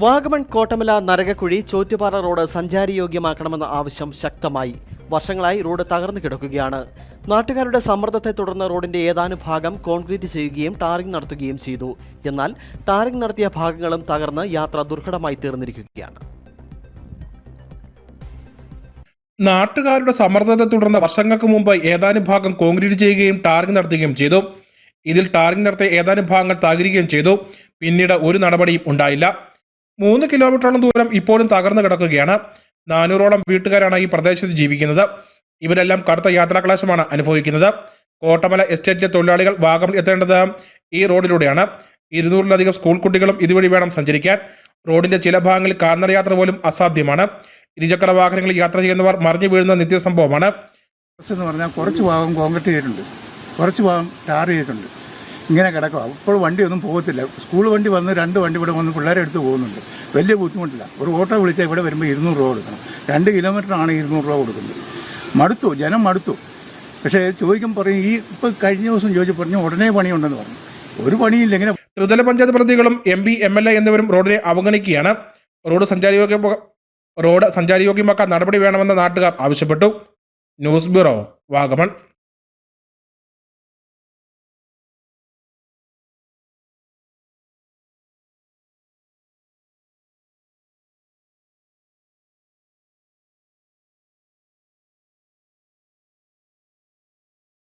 Vagamon Kottamala Narakakuzhi Chottupara road സഞ്ചാരിയോഗ്യമാക്കണമെന്ന ആവശ്യം ശക്തമായി. വർഷങ്ങളായി റോഡ് തകർന്നു കിടക്കുകയാണ്. നാട്ടുകാരുടെ സമ്മർദ്ദത്തെ തുടർന്ന് റോഡിന്റെ ഏതാനും ഭാഗം കോൺക്രീറ്റ് ചെയ്യുകയും ടാറിംഗ് നടത്തുകയും ചെയ്തു. എന്നാൽ ടാറിംഗ് നടത്തിയ ഭാഗങ്ങളും തകർന്ന് യാത്ര ദുർഘടമായി തീർന്നിരിക്കുകയാണ്. നാട്ടുകാരുടെ സമ്മർദ്ദത്തെ തുടർന്ന് വർഷങ്ങൾക്ക് മുമ്പ് ഏതാനും ഭാഗം കോൺക്രീറ്റ് ചെയ്യുകയും ടാറിംഗ് നടത്തുകയും ചെയ്തു. ഇതിൽ ടാറിംഗ് നടത്തിയ ഏതാനും ഭാഗങ്ങൾ തകരുകയും ചെയ്തു. പിന്നീട് ഒരു നടപടിയും ഉണ്ടായില്ല. മൂന്ന് കിലോമീറ്ററോളം ദൂരം ഇപ്പോഴും തകർന്നു കിടക്കുകയാണ്. നാനൂറോളം വീട്ടുകാരാണ് ഈ പ്രദേശത്ത് ജീവിക്കുന്നത്. ഇവരെല്ലാം കടുത്ത യാത്രാക്ലേശമാണ് അനുഭവിക്കുന്നത്. കോട്ടമല എസ്റ്റേറ്റിലെ തൊഴിലാളികൾ വാഗമൺ എത്തേണ്ടത് ഈ റോഡിലൂടെയാണ്. ഇരുന്നൂറിലധികം സ്കൂൾ കുട്ടികളും ഇതുവഴി വേണം സഞ്ചരിക്കാൻ. റോഡിന്റെ ചില ഭാഗങ്ങളിൽ കാൽനട യാത്ര പോലും അസാധ്യമാണ്. ഇരുചക്ര വാഹനങ്ങളിൽ യാത്ര ചെയ്യുന്നവർ മറിഞ്ഞു വീഴുന്ന നിത്യസംഭവമാണ്. എന്ന് പറഞ്ഞാൽ കുറച്ച് ഭാഗം കോൺക്രീറ്റ് ചെയ്തിട്ടുണ്ട്. കുറച്ച് ഭാഗം ടാർ ചെയ്തിട്ടുണ്ട്. ഇങ്ങനെ കിടക്കുക അപ്പോൾ വണ്ടിയൊന്നും പോകത്തില്ല. സ്കൂൾ വണ്ടി വന്ന് രണ്ട് വണ്ടി ഇവിടെ വന്ന് പിള്ളേരെ എടുത്ത് പോകുന്നുണ്ട്. വലിയ ബുദ്ധിമുട്ടില്ല. ഒരു ഓട്ടോ വിളിച്ചാൽ ഇവിടെ വരുമ്പോൾ ഇരുന്നൂറ് രൂപ കൊടുക്കണം. രണ്ട് കിലോമീറ്ററാണ് ഇരുന്നൂറ് രൂപ കൊടുക്കുന്നത്. മടുത്തു. ജനം മടുത്തു. പക്ഷേ ചോദിക്കും പറയും ഈ ഇപ്പോൾ കഴിഞ്ഞ ദിവസം ചോദിച്ചു പറഞ്ഞു ഉടനെ പണിയുണ്ടെന്ന് പറഞ്ഞു. ഒരു പണിയില്ല ഇങ്ങനെ. ത്രിതല പഞ്ചായത്ത് പ്രതികളും M P M L A എന്നിവരും റോഡിനെ അവഗണിക്കുകയാണ്. റോഡ് സഞ്ചാരിയോഗ്യ റോഡ് സഞ്ചാരിയോഗ്യമാക്കാൻ നടപടി വേണമെന്ന് നാട്ടുകാർ ആവശ്യപ്പെട്ടു. News bureau Vagamon.